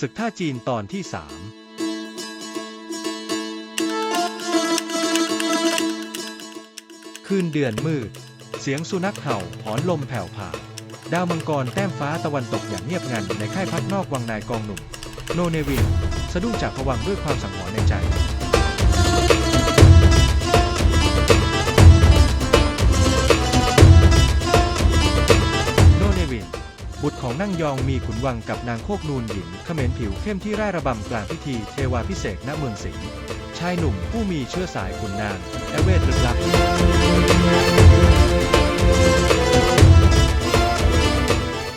ศึกท่าจีนตอนที่สามคืนเดือนมืด เสียงสุนัขเห่าหอนลมแผ่วผ่าดาวมังกรแต้มฟ้าตะวันตกอย่างเงียบงันในค่ายพักนอกวังนายกองหนุ่ม โนเนวินสะดุ้งจากผวังด้วยความสังหรณ์ในใจ ของนั่งยองมีขุนวังกับนางโคกนูนหญิงเขมรผิวเข้มที่ร่ายระบำกลางพิธีเทวาพิเศษกณเมืองสิงห์ชายหนุ่มผู้มีเชื้อสายขุนนางและเวทลึกลับ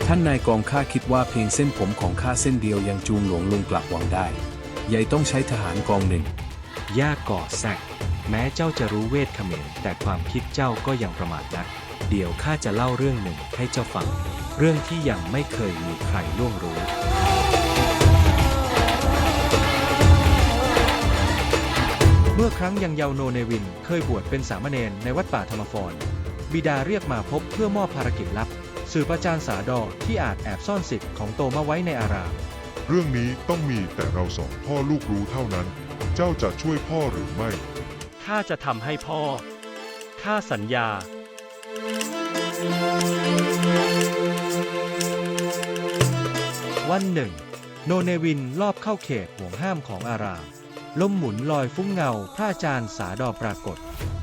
ท่านนายกองข้าคิดว่าเพียงเส้นผมของข้าเส้นเดียวยังจูงหลวงลุงกลับวังได้ ใหญ่ต้องใช้ทหารกองหนึ่งยากก่อแซก แม้เจ้าจะรู้เวทเขมรแต่ความคิดเจ้าก็ยังประมาทนัก เดี๋ยวข้าจะเล่าเรื่องหนึ่งให้เจ้าฟัง เรื่องที่ยังไม่เคยมีใครล่วงรู้ เมื่อครั้งยังเยาว์โนเนวินเคยบวชเป็นสามเณรในวัดป่าธรรมฟรณ์บิดาเรียกมาพบเพื่อมอบภารกิจลับ สืบอาจารย์สาดอที่อาจแอบซ่อนสิทธิ์ของโตมาไว้ในอาราม เรื่องนี้ต้องมีแต่เราสองพ่อลูกรู้เท่านั้น เจ้าจะช่วยพ่อหรือไม่ ข้าจะทำให้พ่อ ข้าสัญญา วันหนึ่ง โนเนวินลอบเข้าเขตห่วงห้ามของอาราม ลมหมุนลอยฟุ้งเงาพระอาจารย์สาดอปรากฏ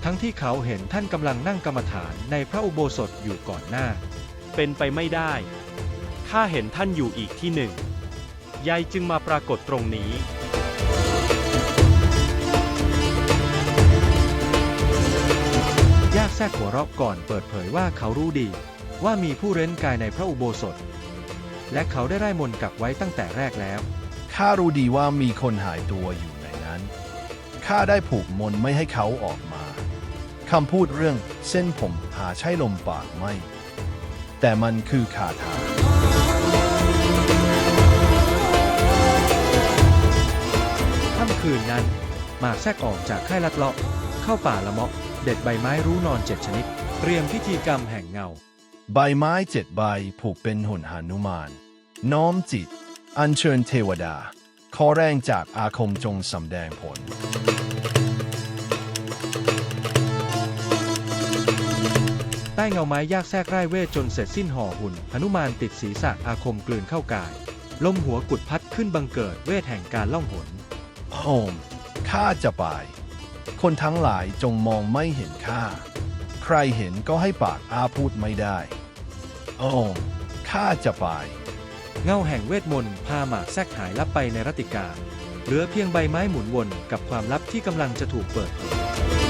ทั้งที่เขาเห็นท่านกำลังนั่งกรรมฐานในพระอุโบสถอยู่ก่อนหน้า เป็นไปไม่ได้ ข้าเห็นท่านอยู่อีกที่หนึ่งยายจึงมาปรากฏตรงนี้ เราะก่อนเปิดเผยว่าเขารู้ดี ว่ามีผู้เร้นกายในพระอุโบสถ และเขาได้ไร้มนต์กักไว้ตั้งแต่แรกแล้ว ข้ารู้ดีว่ามีคนหายตัวอยู่ในนั้น ข้าได้ผูกมนต์ไม่ให้เขาออกมา คำพูดเรื่องเส้นผมหาใช่ลมปากไม่ แต่มันคือคาถา ค่ำคืนนั้น หมากแทรกออกจากค่ายลัดเลาะเข้าป่าละเมาะ เด็ดใบไม้รู้นอนเจ็ดชนิด เตรียมพิธีกรรมแห่งเงา ใบไม้เจ็ดใบผูกเป็นหุ่นหานุมาน น้อมจิต อัญเชิญเทวดา ขอแรงจากอาคมจงสำแดงผล ใต้เงาไม้ยากแทรกไร่เวทจนเสร็จสิ้นห่อหุ่นหนุมานติดศีรษะอาคมกลืนเข้ากาย ลมหัวกุดพัดขึ้นบังเกิดเวทแห่งการล่องหนโฮมข้าจะไป คนทั้งหลายจงมองไม่เห็นข้าใครเห็นก็ให้ปากอาพูดไม่ได้โอ้ข้าจะไปเงาแห่งเวทมนต์พาหมากแทรกหายลับไปในรัติกาเหลือเพียงใบไม้หมุนวนกับความลับที่กำลังจะถูกเปิดเผย